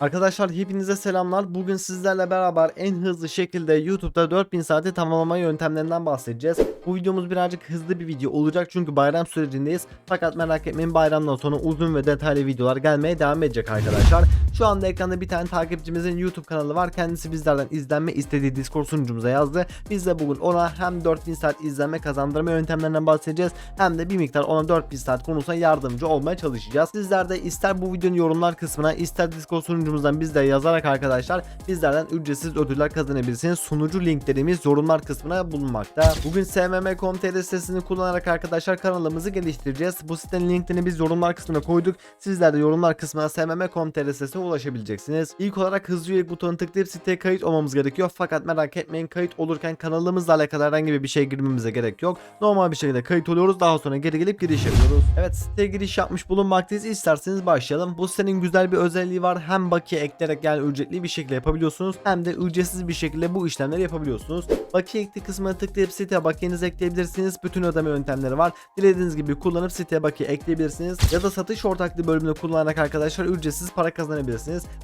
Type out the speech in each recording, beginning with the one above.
Arkadaşlar hepinize selamlar. Bugün sizlerle beraber en hızlı şekilde YouTube'da 4000 saati tamamlama yöntemlerinden bahsedeceğiz. Bu videomuz birazcık hızlı bir video olacak çünkü bayram sürecindeyiz. Fakat merak etmeyin bayramdan sonra uzun ve detaylı videolar gelmeye devam edecek arkadaşlar. Şu anda ekranda bir tane takipçimizin YouTube kanalı var. Kendisi bizlerden izlenme istediği Discord sunucumuza yazdı. Biz de bugün ona hem 4000 saat izlenme kazandırma yöntemlerinden bahsedeceğiz hem de bir miktar ona 4000 saat konusunda yardımcı olmaya çalışacağız. Sizler de ister bu videonun yorumlar kısmına ister Discord sunucumuzdan bizlere yazarak arkadaşlar bizlerden ücretsiz ödüller kazanabilirsiniz. Sunucu linklerimiz yorumlar kısmına bulunmakta. Bugün smm.com.tr sitesini kullanarak arkadaşlar kanalımızı geliştireceğiz. Bu sitenin linklerini biz yorumlar kısmına koyduk. Sizler de yorumlar kısmına smm.com.tr sitesine ulaşabileceksiniz. İlk olarak hızlı üyelik butonuna tıklayıp siteye kayıt olmamız gerekiyor. Fakat merak etmeyin kayıt olurken kanalımızla alakalı herhangi bir şey girmemize gerek yok. Normal bir şekilde kayıt oluyoruz. Daha sonra geri gelip giriş yapıyoruz. Evet siteye giriş yapmış bulunmaktayız. İsterseniz başlayalım. Bu sitenin güzel bir özelliği var. Hem bakiye ekleyerek yani ücretli bir şekilde yapabiliyorsunuz. Hem de ücretsiz bir şekilde bu işlemleri yapabiliyorsunuz. Bakiye ekle kısmına tıklayıp siteye bakiyenizi ekleyebilirsiniz. Bütün ödeme yöntemleri var. Dilediğiniz gibi kullanıp siteye bakiye ekleyebilirsiniz. Ya da satış ortaklığı bölümünü kullanarak arkadaşlar ücretsiz para kazanabilirsiniz.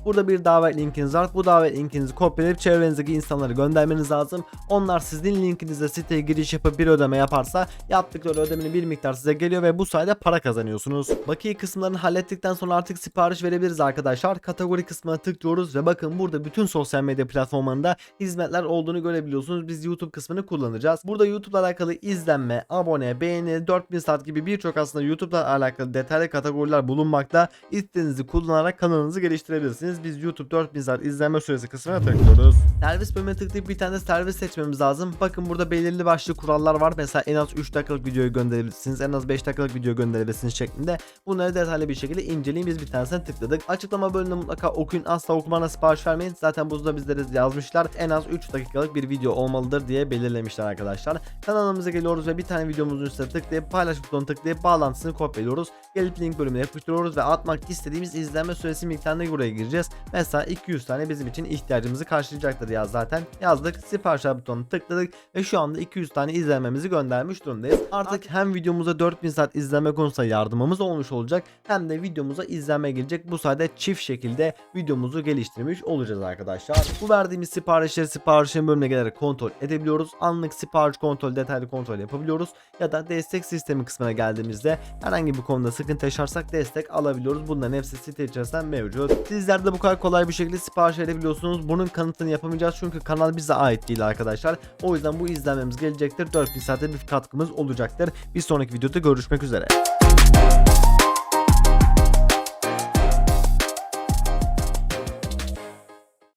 Burada bir davet linkiniz var. Bu davet linkinizi kopyalayıp çevrenizdeki insanlara göndermeniz lazım. Onlar sizin linkinizle siteye giriş yapıp bir ödeme yaparsa yaptıkları ödemenin bir miktar size geliyor ve bu sayede para kazanıyorsunuz. Bakiye kısımlarını hallettikten sonra artık sipariş verebiliriz arkadaşlar. Kategori kısmına tıklıyoruz ve bakın burada bütün sosyal medya platformlarında hizmetler olduğunu görebiliyorsunuz. Biz YouTube kısmını kullanacağız. Burada YouTube'la alakalı izlenme, abone, beğeni, 4000 saat gibi birçok aslında YouTube'la alakalı detaylı kategoriler bulunmakta. İstediğinizi kullanarak kanalınızı geliştirebilirsiniz. Biz YouTube 4000 saat izlenme süresi kısmına tıklıyoruz. Servis bölümüne tıklayıp bir tane servis seçmemiz lazım. Bakın burada belirli başlı kurallar var. Mesela en az 3 dakikalık videoyu gönderebilirsiniz. En az 5 dakikalık video gönderebilirsiniz şeklinde. Bunları detaylı bir şekilde inceleyin. Biz bir tanesine tıkladık. Açıklama bölümünde mutlaka okuyun. Asla okumana sipariş vermeyin. Zaten burada bizlere yazmışlar. En az 3 dakikalık bir video olmalıdır diye belirlemişler arkadaşlar. Kanalımıza geliyoruz ve bir tane videomuzun üstüne tıklayıp paylaş butonuna tıklayıp bağlantısını kopyalıyoruz. Gelip link bölümüne yapıştırıyoruz ve atmak istediğimiz izlenme süresi miktarına buraya gireceğiz. Mesela 200 tane bizim için ihtiyacımızı karşılayacaktır ya zaten. Yazdık sipariş butonuna tıkladık ve şu anda 200 tane izlenmemizi göndermiş durumdayız. Artık hem videomuza 4000 saat izlenme konusunda yardımımız olmuş olacak hem de videomuza izlenme gelecek. Bu sayede çift şekilde videomuzu geliştirmiş olacağız arkadaşlar. Bu verdiğimiz siparişleri siparişin bölümüne gelerek kontrol edebiliyoruz. Anlık sipariş kontrol, detaylı kontrol yapabiliyoruz. Ya da destek sistemi kısmına geldiğimizde herhangi bir konuda sıkıntı yaşarsak destek alabiliyoruz. Bunların hepsi site içerisinde mevcut. Sizler de bu kadar kolay bir şekilde sipariş edebiliyorsunuz. Bunun kanıtını yapamayacağız çünkü kanal bize ait değil arkadaşlar. O yüzden bu izlenmemiz gelecektir. 4000 saate bir katkımız olacaktır. Bir sonraki videoda görüşmek üzere.